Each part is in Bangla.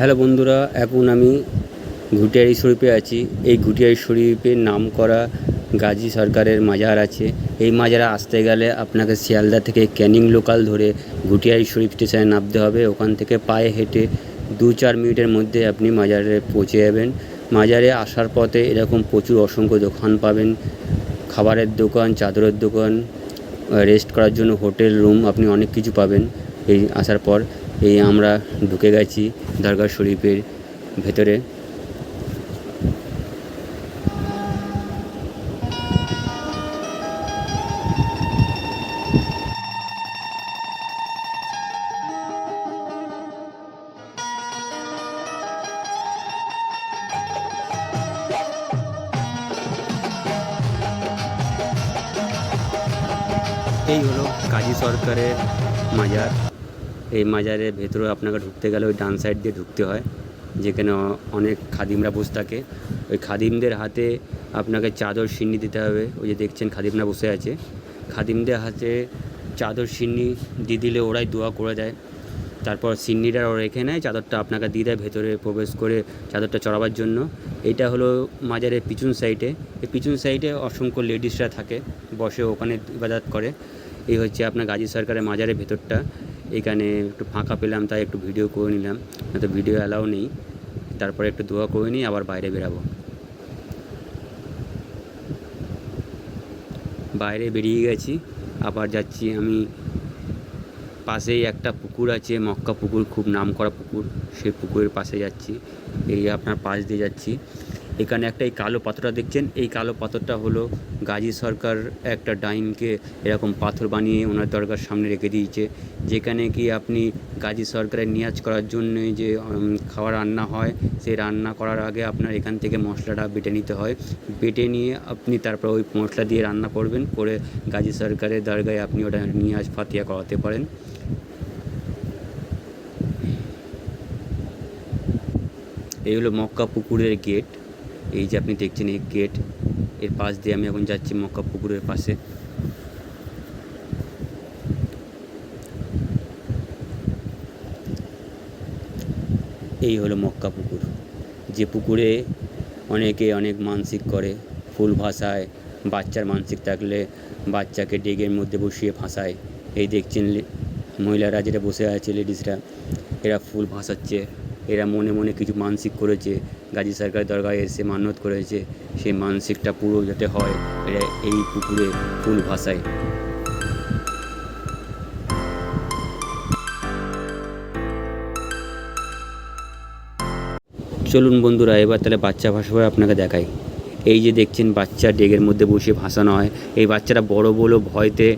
হ্যালো বন্ধুরা, এখন আমি ঘুটিয়ারি শরীফে আছি। এই ঘুটিয়ারি শরীফের নাম করা গাজী সরকারের মাজার আছে। এই মাজারে আসতে গেলে আপনাকে শিয়ালদা থেকে ক্যানিং লোকাল ধরে ঘুটিয়ারি শরীফ স্টেশনে নামতে হবে। ওখান থেকে পায়ে হেঁটে দু চার মিনিটের মধ্যে আপনি মাজারে পৌঁছে যাবেন। মাজারে আসার পথে এরকম প্রচুর অসংখ্য দোকান পাবেন। খাবারের দোকান, চাদরের দোকান রেস্ট করার জন্য হোটেল রুম আপনি অনেক কিছু পাবেন এই আসার পর। এই আমরা ঢুকে গেছি দরগা শরীফের ভেতরে। এই হলো কাজী সরকারের মাজার। এই মাজারের ভেতরে আপনাকে ঢুকতে গেলে ওই ডান সাইড দিয়ে ঢুকতে হয়, যেখানে অনেক খাদিমরা বসে থাকে। ওই খাদিমদের হাতে আপনাকে চাদর সিন্নি দিতে হবে। ওই যে দেখছেন খাদিমরা বসে আছে। খাদিমদের হাতে চাদর সিন্নি দিয়ে দিলে ওরাই দোয়া করে দেয়। তারপর সিন্নিটা রেখে নেয়, চাদরটা আপনাকে দিয়ে দেয় ভেতরে প্রবেশ করে চাদরটা চড়াবার জন্য। এইটা হলো মাজারের পিছন সাইডে এই পিছন সাইডে অসংখ্য লেডিসরা থাকে, বসে ওখানে ইবাদত করে। এই হচ্ছে আপনার গাজী সরকারের মাজারের ভেতরটা। এখানে একটু ফাঁকা পেলাম, তাই একটু ভিডিও করে নিলাম। তো ভিডিও অ্যালাউ নেই। তারপরে একটু দোয়া করে নিই, আবার বাইরে বেরাবো। বাইরে বেরিয়ে গেছি, আবার যাচ্ছি আমি। পাশেই একটা পুকুর আছে, মক্কা পুকুর, খুব নাম করা পুকুর। সেই পুকুরের পাশে যাচ্ছি। এই আপনার পাশ দিয়ে যাচ্ছি। এখানে একটা এই কালো পাথরটা দেখছেন। এই কালো পাথরটা হলো গাজী সরকার একটা ডাইনকে এরকম পাথর বানিয়ে ওনার দরগার সামনে রেখে দিয়েছে। যেখানে কি আপনি গাজী সরকারের নিয়াজ করার জন্য যে খাবার রান্না হয়, সেই রান্না করার আগে আপনার এখান থেকে মশলাটা বেটে নিতে হয়। বেটে নিয়ে আপনি তারপর ওই মশলা দিয়ে রান্না করবেন, করে গাজী সরকারের দরগায় আপনি ওটা নিয়াজ ফাতিয়া করাতে পারেন। এই হলো মক্কা পুকুরের গেট। এই যে আপনি দেখছেন এই গেটের পাশ দিয়ে আমি এখন যাচ্ছি মক্কা পুকুরের পাশে। এই হলো মক্কা পুকুর। যে পুকুরে অনেকে অনেক মানসিক করে, ফুল ভাসায়, বাচ্চার মানসিক থাকলে বাচ্চাকে ডেগের মধ্যে বসিয়ে ভাসায়। এই দেখছেন মহিলারা যেটা বসে আছে লেডিসরা এরা ফুল ভাসাচ্ছে। এরা মনে মনে কিছু মানসিক করেছে। গাজী সরকার দরগায় এসে মান্যত করেছে। সেই মানসিকটা পুরো যাতে হয়, এরা এই পুকুরে ফুল ভাসায়। চলুন বন্ধুরা, এবার তাহলে বাচ্চা ভাসাবার আপনাকে দেখাই। এই যে দেখছেন বাচ্চা ডেগের মধ্যে বসে ভাসানো হয়। এই বাচ্চাটা বড় বড় ভয়তে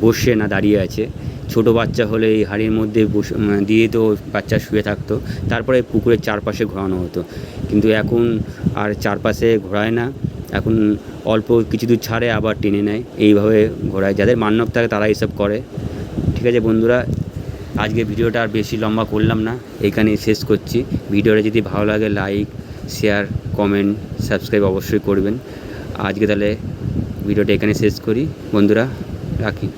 বসে না দাঁড়িয়ে আছে। ছোট বাচ্চা হলে এই হাড়ির মধ্যে বসে দিয়ে তো বাচ্চা শুয়ে থাকতো। তারপরে পুকুরের চারপাশে ঘোরানো হতো। কিন্তু এখন আর চারপাশে ঘোরায় না। এখন অল্প কিছু দূর ছাড়ে, আবার টেনে নেয়। এইভাবে ঘোরায়। যাদের মান্যব থাকে তারা এইসব করে। ঠিক আছে বন্ধুরা, আজকে ভিডিওটা আর বেশি লম্বা করলাম না। এখানেই শেষ করছি। ভিডিওটা যদি ভালো লাগে, লাইক, শেয়ার, কমেন্ট, সাবস্ক্রাইব অবশ্যই করবেন। আজকে তাহলে ভিডিওটা এখানে শেষ করি। বন্ধুরা, রাখি।